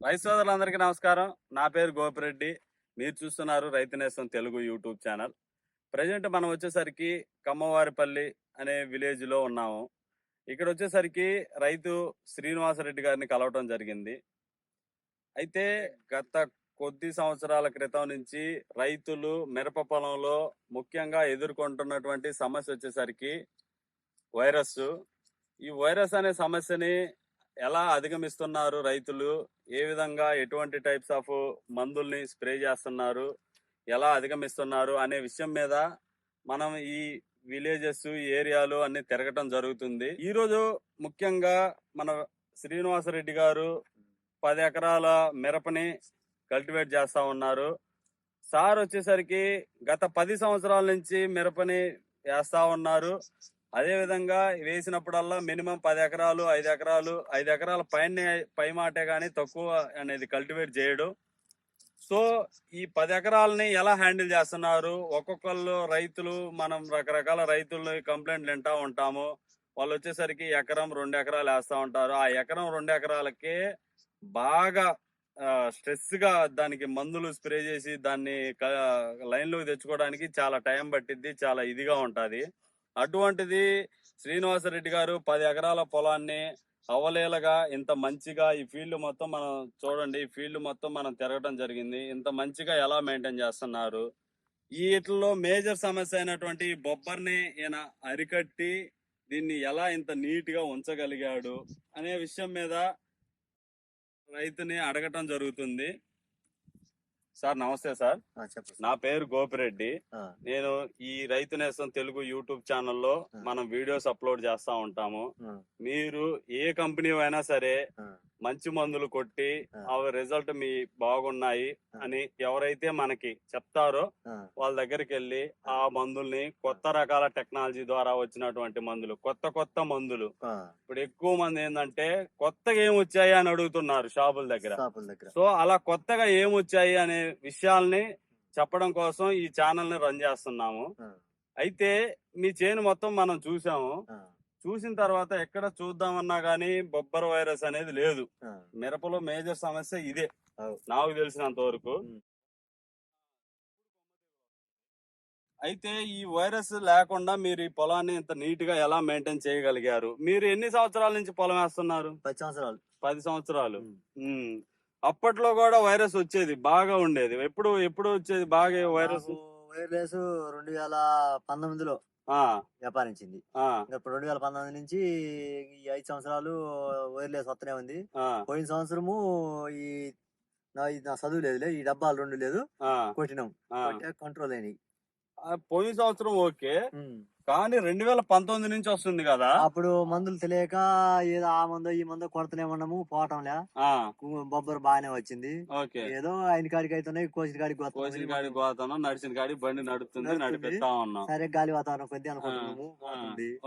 రైతు సోదరులందరికీ నమస్కారం. నా పేరు గోపిరెడ్డి. మీరు చూస్తున్నారు రైతు నేస్తం తెలుగు యూట్యూబ్ ఛానల్. ప్రజెంట్ మనం వచ్చేసరికి కమ్మవారిపల్లి అనే విలేజ్లో ఉన్నాము. ఇక్కడ వచ్చేసరికి రైతు శ్రీనివాసరెడ్డి గారిని కలవటం జరిగింది. అయితే గత కొద్ది సంవత్సరాల క్రితం నుంచి రైతులు మిరప పొలంలో ముఖ్యంగా ఎదుర్కొంటున్నటువంటి సమస్య వచ్చేసరికి వైరస్ ఈ వైరస్ అనే సమస్యని ఎలా అధిగమిస్తున్నారు రైతులు? ఏ విధంగా ఎటువంటి టైప్స్ ఆఫ్ మందుల్ని స్ప్రే చేస్తున్నారు? ఎలా అధిగమిస్తున్నారు అనే విషయం మీద మనం ఈ విలేజెస్ ఏరియాలు అన్ని తిరగటం జరుగుతుంది. ఈరోజు ముఖ్యంగా మన శ్రీనివాసరెడ్డి గారు పది ఎకరాల మిరపని కల్టివేట్ చేస్తా ఉన్నారు. సార్ వచ్చేసరికి గత పది సంవత్సరాల నుంచి మిరపని వేస్తా ఉన్నారు. అదే విధంగా వేసినప్పుడల్లా మినిమం పది ఎకరాలు ఐదు ఎకరాలు ఐదు ఎకరాల పైన పై మాటే కానీ తక్కువ అనేది కల్టివేట్ చేయడు. సో ఈ పది ఎకరాలని ఎలా హ్యాండిల్ చేస్తున్నారు? ఒక్కొక్కళ్ళు రైతులు మనం రకరకాల రైతులు కంప్లైంట్లు వింటా ఉంటాము. వాళ్ళు వచ్చేసరికి ఎకరం రెండు ఎకరాలు వేస్తా ఉంటారు. ఆ ఎకరం రెండు ఎకరాలకే బాగా స్ట్రెస్గా దానికి మందులు స్ప్రే చేసి దాన్ని లైన్లోకి తెచ్చుకోవడానికి చాలా టైం పట్టిద్ది చాలా ఇదిగా ఉంటుంది. అటువంటిది శ్రీనివాసరెడ్డి గారు పది ఎకరాల పొలాన్ని అవలేలగా ఇంత మంచిగా ఈ ఫీల్డ్ మొత్తం మనం చూడండి ఈ ఫీల్డ్ మొత్తం మనం తిరగటం జరిగింది. ఇంత మంచిగా ఎలా మెయింటైన్ చేస్తున్నారు? వీటిలో మేజర్ సమస్య అయినటువంటి బొబ్బర్ని ఈయన అరికట్టి దీన్ని ఎలా ఇంత నీట్గా ఉంచగలిగాడు అనే విషయం మీద రైతుని అడగటం జరుగుతుంది. సార్ నమస్తే సార్. నా పేరు గోపిరెడ్డి. నేను ఈ రైతు నేస్తం తెలుగు యూట్యూబ్ ఛానల్లో. మనం వీడియోస్ అప్లోడ్ చేస్తా ఉంటాము. మీరు ఏ కంపెనీ అయినా సరే మంచి మందులు కొట్టి ఆ. అవి రిజల్ట్ మీ బాగున్నాయి. అని ఎవరైతే మనకి చెప్తారో వాళ్ళ దగ్గరికి వెళ్ళి ఆ. మందుల్ని కొత్త రకాల టెక్నాలజీ ద్వారా వచ్చినటువంటి మందులు కొత్త కొత్త మందులు. ఇప్పుడు ఎక్కువ మంది ఏంటంటే కొత్తగా ఏం వచ్చాయి అని అడుగుతున్నారు షాపుల దగ్గర. సో అలా కొత్తగా ఏం వచ్చాయి అనే విషయాల్ని చెప్పడం కోసం ఈ ఛానల్ని రన్ చేస్తున్నాము. అయితే మీ చేను మొత్తం మనం చూసాము. చూసిన తర్వాత ఎక్కడ చూద్దామన్నా గానీ బొబ్బర వైరస్ అనేది లేదు. మిరపలో మేజర్ సమస్య ఇదే. నాకు తెలిసినంత వరకు. అయితే ఈ వైరస్ లేకుండా మీరు ఈ పొలాన్ని ఇంత నీట్గా ఎలా మెయింటైన్ చేయగలిగారు? మీరు ఎన్ని సంవత్సరాల నుంచి పొలం వేస్తున్నారు? పది సంవత్సరాలు. పది సంవత్సరాలు. అప్పట్లో కూడా వైరస్ వచ్చేది బాగా ఉండేది. ఎప్పుడు ఎప్పుడు వచ్చేది బాగా వైరస్? నాకు వైర్లెస్ రెండు వేల పంతొమ్మిదిలో. వ్యాపారించింది. ఇప్పుడు రెండు వేల పంతొమ్మిది నుంచి ఈ ఐదు సంవత్సరాలు వైర్లెస్ వస్తూనే ఉంది. పోయిన సంవత్సరము ఈ నా ఇది నా చదువు లేదులే ఈ డబ్బాలు రెండు లేదు. కొట్టినాం. కంట్రోల్ అయినాయి. పోయిన సంవత్సరం ఓకే. కానీ రెండు వేల పంతొమ్మిది నుంచి వస్తుంది కదా. అప్పుడు మందులు తెలియక ఏదో ఆ మందో ఈ మందో కొడుతూనే ఉన్నాము పోవటంలే. బొబ్బరు బాగానే వచ్చింది. ఏదో ఆయన కాడికి అవుతున్నాయి కోసిన కాడికి కోసిన. కాడికి పోతాను నడిచిన కాడి బండి నడుస్తుంది. నడిపిస్తా ఉన్నాం. సరే గాలి వాతావరణం కొద్ది అనుకుంటున్నాము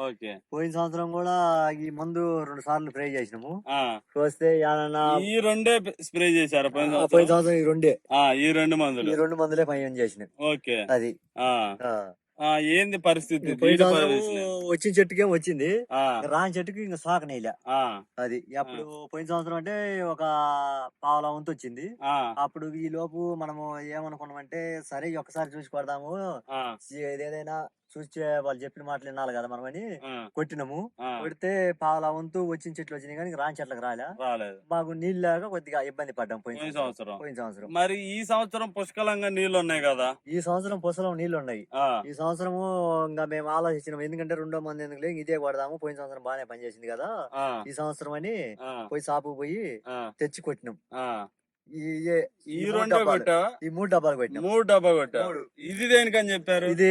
ఓకే. పోయిన సంవత్సరం కూడా ఈ మందు రెండు సార్లు స్ప్రే చేసినాము. ఏమన్నా ఈ రెండే స్ప్రే చేశారు పోయిన సంవత్సరం? ఈ రెండే. ఈ రెండు ఈ మందులు రెండు మందులే పని చేసినాయి ఓకే. అది. ఏంది పరిస్థితి? వచ్చిన చెట్టుకే వచ్చింది? రాని చెట్టుకి ఇంకా సాకనేలా అది అప్పుడు పోయిన సంవత్సరం అంటే ఒక పావుల వంతు వచ్చింది. అప్పుడు ఈ లోపు మనము ఏమనుకున్నామంటే సరే ఈ ఒక్కసారి చూసి కొడదాము. ఆ. ఏదైనా చూసి వాళ్ళు చెప్పిన మాటలు వినాలి కదా మనమని ఆ, కొట్టినాము. కొడితే పావుల వంతు వచ్చిన చెట్లు వచ్చినాయి కానీ రాని చెట్లకు రాలే? రాలేదు. మాకు నీళ్ళు లేక కొద్దిగా ఇబ్బంది పడ్డాం పోయిన సంవత్సరం. పోయిన సంవత్సరం. మరి ఈ సంవత్సరం పుష్కలంగా నీళ్ళు ఉన్నాయి కదా? ఈ సంవత్సరం పొసలం నీళ్ళు ఉన్నాయి ఈ సంవత్సరము ఇంకా మేము ఆలోచించినాం ఎందుకంటే రెండో మంది ఎందుకు లేదు ఇదే కొడదాము పోయిన సంవత్సరం బాగానే పనిచేసింది కదా. ఈ సంవత్సరం అని పోయి షాపుకు పోయి తెచ్చి కొట్టినాం. ఈ రెండో. కొట్టా ఈ మూడు డబ్బాలు కొట్టినాం. మూడు డబ్బా కొట్టా. ఇది దేనికని చెప్పారు? ఇది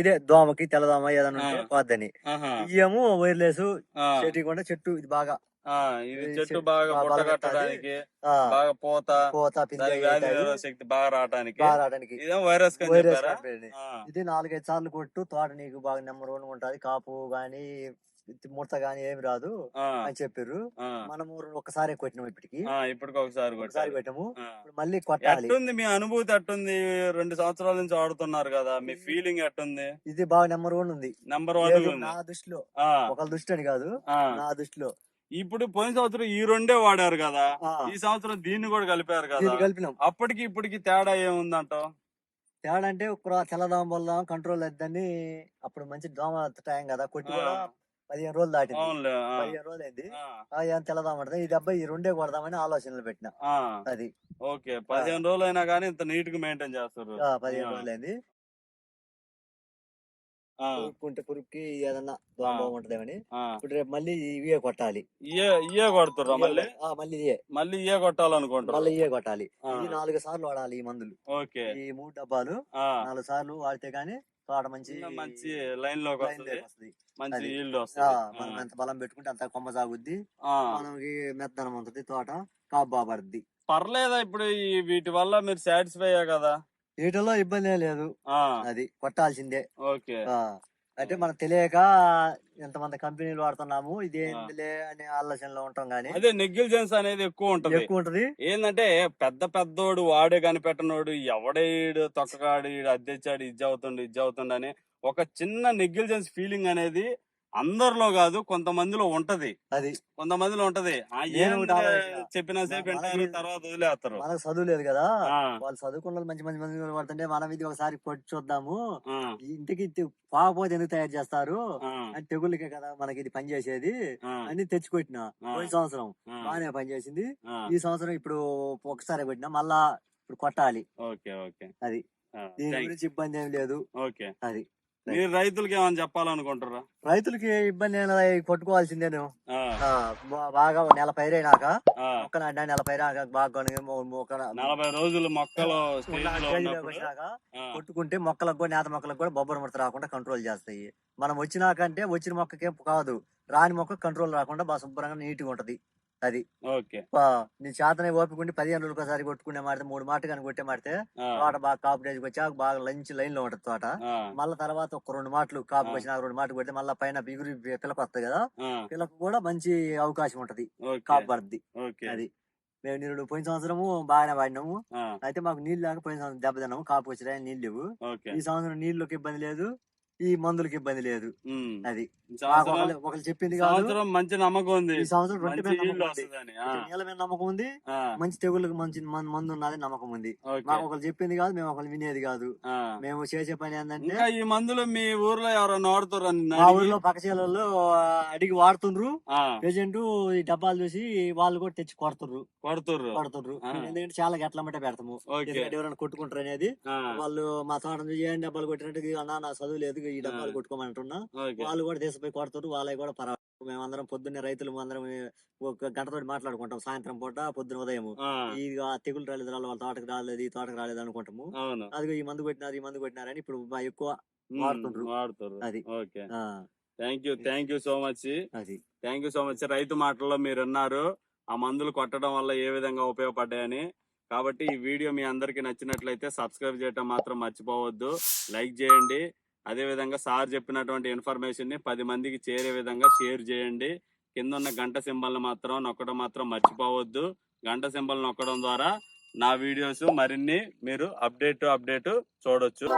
ఇదే దోమకి తెల్లదోమ ఏదైనా ఆహా. ఇయ్యము వైర్లెస్ చెట్టు కొంటే చెట్టు ఇది బాగా ఇది చెట్టు బాగా ఆ, బాగా పోత పోత శక్తి బాగా రావడానికి బాగా రావడానికి ఇదేం వైరస్ ఇది నాలుగైదు సార్లు కొట్టు తోట నీకు బాగా నెంబర్ వన్ ఉంటది కాపు గాని ముడత గాని ఏమి రాదు అని చెప్పారు మనము ఒక్కసారి కొట్టినాం ఇప్పటికి. ఇప్పటికి ఒకసారి ఒకసారి. ఇప్పుడు మళ్ళీ కొట్టాలి. ఎట్టుంది మీ అనుభూతి ఎట్టుంది? రెండు సంవత్సరాల నుంచి ఆడుతున్నారు కదా మీ ఫీలింగ్ ఎట్టుంది? ఇది బాగా నెంబర్ వన్ ఉంది. నెంబర్ వన్ నా దృష్టిలో. ఒకళ్ళ దృష్టి అని కాదు. నా దృష్టిలో. ఇప్పుడు పోయిన సంవత్సరం ఈ రెండే వాడారు కదా. ఈ సంవత్సరం దీన్ని కూడా కలిపారు కదా. కలిపినాం. అప్పటికి ఇప్పటికి తేడా ఏముందంటావు? తేడా అంటే ఒక తెల్లదోమ వల్ల కంట్రోల్ అవుతుందని అప్పుడు మంచి దోమ టైం కదా కొట్టి కూడా పదిహేను రోజులు దాటింది. ఆ, పదిహేను రోజులు అయింది. ఏం తెల్లదోమ ఉంటుంది ఈ డబ్బా ఈ రెండే కొడదామని ఆలోచనలు పెట్టిన అది. ఓకే పదిహేను రోజులు అయినా కానీ ఇంత నీట్గా మెయింటైన్ చేస్తారు పదిహేను. రోజులు అయింది. ఆ, పురుక్కుంటే పురుగుకి ఏదన్నా దోమ ఆ. ఇప్పుడు రేపు మళ్ళీ ఇవే కొట్టాలి. ఇయే ఇయే కొడుతుర్రా మళ్ళీ? మళ్ళీ ఇవే మళ్ళీ ఇయే కొట్టాలనుకుంటారు మళ్ళీ ఇవే కొట్టాలి. ఇది నాలుగు సార్లు వాడాలి ఈ మందులు. ఓకే. ఈ మూడు డబ్బాలు నాలుగు సార్లు వాడితే గానీ తోట మంచి మంచి లైన్లోకి వస్తుంది. మంచి. ఈల్డ్ వస్తుంది. మనం ఎంత బలం పెట్టుకుంటే అంత కొమ్మ సాగుద్ది. మనకి మెత్తనం ఉంటుంది తోట కాపు బాగా పడుద్ది. పర్లేదా ఇప్పుడు ఈ వీటి వల్ల మీరు సాటిస్ఫై కదా? వీటిలో ఇబ్బంది లేదు. అది కొట్టాల్సిందే. ఓకే. అంటే మనకు తెలియక ఎంతమంది కంపెనీలు వాడుతున్నాము ఇదేంటిలే అనే ఆలోచనలో ఉంటాం గానీ. అదే నెగ్లిజెన్స్ అనేది ఎక్కువ ఉంటది. ఎక్కువ ఉంటది. ఏంటంటే పెద్ద పెద్దోడు వాడే కనిపెట్టనోడు ఎవడేడు తొక్కగాడు అద్దెచ్చాడు ఇది అవుతుండు ఇది అవుతుండు అని ఒక చిన్న నెగ్లిజెన్స్ ఫీలింగ్ అనేది అందరిలో కాదు కొంతమందిలో ఉంటది. అది. కొంతమందిలో ఉంటది. చెప్పినా సేపు వింటారు తర్వాత వదిలేస్తారు. మనకు చదువు లేదు కదా. వాళ్ళు చదువుకున్న వాళ్ళు మంచి మంచి మంది పడుతుంటే మనం ఇది ఒకసారి కొట్టి చూద్దాము. ఇంటికి పాకపోతే ఎందుకు తయారు చేస్తారు? అని తెగుళ్ళకే కదా మనకి ఇది పని చేసేది. అని తెచ్చికొట్టిన పోయిన సంవత్సరం బాగానే పని చేసింది. ఈ సంవత్సరం ఇప్పుడు ఒకసారి పెట్టినా మళ్ళా ఇప్పుడు కొట్టాలి. Okay okay. అది. దీని గురించి ఇబ్బంది ఏం లేదు. ఓకే. అది. మీరు రైతులకి ఏమైనా చెప్పాలనుకుంటారా రైతులకి ఇబ్బంది బా- బాగా ఒక నెల పైరైనాక మొక్క నాటినా నెల పైరాక బాగా నలభై రోజులు మొక్కలు కొట్టుకుంటే మొక్కలకు కూడా నేత మొక్కలకు కూడా బొబ్బర ముడత రాకుండా కంట్రోల్ చేస్తాయి. మనం వచ్చినాకంటే వచ్చిన మొక్కకేం కాదు రాని మొక్క కంట్రోల్ రాకుండా బాగా శుభ్రంగా నీట్గా ఉంటది. అది. ఓకే. ఆ, నీ చేతనే ఓపికండి పదిహేను రోజులు ఒకసారి కొట్టుకునే మాడితే మూడు మాట కానీ కొట్టే మాడితే తోట బాగా కాపు డేజ్కి వచ్చాక బాగా లంచ్ లైన్లో ఉంటది తోట. మళ్ళా తర్వాత ఒక రెండు మాటలు కాపు ఆ. వచ్చినాక రెండు మాటలు కొడితే మళ్ళీ పైన బిగురు పిల్లకి వస్తుంది కదా. పిల్లకు కూడా మంచి అవకాశం ఉంటది. కాపు పడుద్ది అది. మేము నీళ్ళు పోయిన సంవత్సరము బాగానే వాడినాము. అయితే మాకు నీళ్ళు లేక పోయిన సంవత్సరం దెబ్బ తిన్నాము కాపు వచ్చినా నీళ్ళు లేవు. ఈ సంవత్సరం నీళ్ళకి ఇబ్బంది లేదు. ఈ మందులకి ఇబ్బంది లేదు. అది. ఒకళ్ళు చెప్పింది కాదు. మంచి నమ్మకం ఉంది. ఈ సంవత్సరం మీద నమ్మకం ఉంది. నీళ్ళ మీద నమ్మకం ఉంది. మంచి తెగుళ్ళకి మంచి మందు ఉన్నది నమ్మకం ఉంది. మాకు ఒకళ్ళు చెప్పింది కాదు మేము ఒకళ్ళు వినేది కాదు. మేము చేసే పని ఏంటంటే ఈ మందులు మీ ఊర్లో ఎవరైనా వాడుతారు? మా ఊర్లో పక్క చేలలో అడిగి వాడుతుండ్రు. పేషెంట్ ఈ డబ్బాలు చూసి వాళ్ళు కూడా తెచ్చి కొడుతుండ్రు. కొడుతుర్రు కొడుతుండ్రు. ఆ. ఎందుకంటే చాలా గట్ల మట్టే పెడతాము. ఎవరైనా కొట్టుకుంటారు అనేది. వాళ్ళు మా తోట చూసి ఏం డబ్బాలు కొట్టినట్టు "ఇదిగో అన్నా నా చదువు లేదు ఈ డబ్బాలు. కొట్టుకోమంటున్నా. వాళ్ళు కూడా దేశపోయి కొడతారు వాళ్ళకి కూడా పర్వాలేదు. మేమందరం పొద్దున్నే రైతులు అందరం ఒక గంటతో మాట్లాడుకుంటాం. సాయంత్రం పూట పొద్దున ఉదయం ఈ తెగులు రాలేదు రాళ్ళు వాళ్ళ తోటకు రాలేదు ఈ తోటకు రాలేదు అనుకుంటాము. అదిగో ఈ మందు కొట్టినారు ఈ మందు కొట్టినారని ఇప్పుడు ఎక్కువ అది. Thank you thank you so much. అది. Thank you so much. రైతు మాటల్లో మీరు విన్నారు. ఆ మందులు కొట్టడం వల్ల ఏ విధంగా ఉపయోగపడ్డాయని. కాబట్టి ఈ వీడియో మీ అందరికి నచ్చినట్లయితే సబ్స్క్రైబ్ చేయటం మాత్రం మర్చిపోవద్దు. లైక్ చేయండి. అదే విధంగా సార్ చెప్పినటువంటి ఇన్ఫర్మేషన్ని పది మందికి చేరే విధంగా షేర్ చేయండి. కింద ఉన్న గంట సింబల్ని మాత్రం నొక్కడం మాత్రం మర్చిపోవద్దు. గంట సింబల్ నొక్కడం ద్వారా నా వీడియోస్ మరిన్ని మీరు అప్డేట్ అప్డేట్ చూడొచ్చు.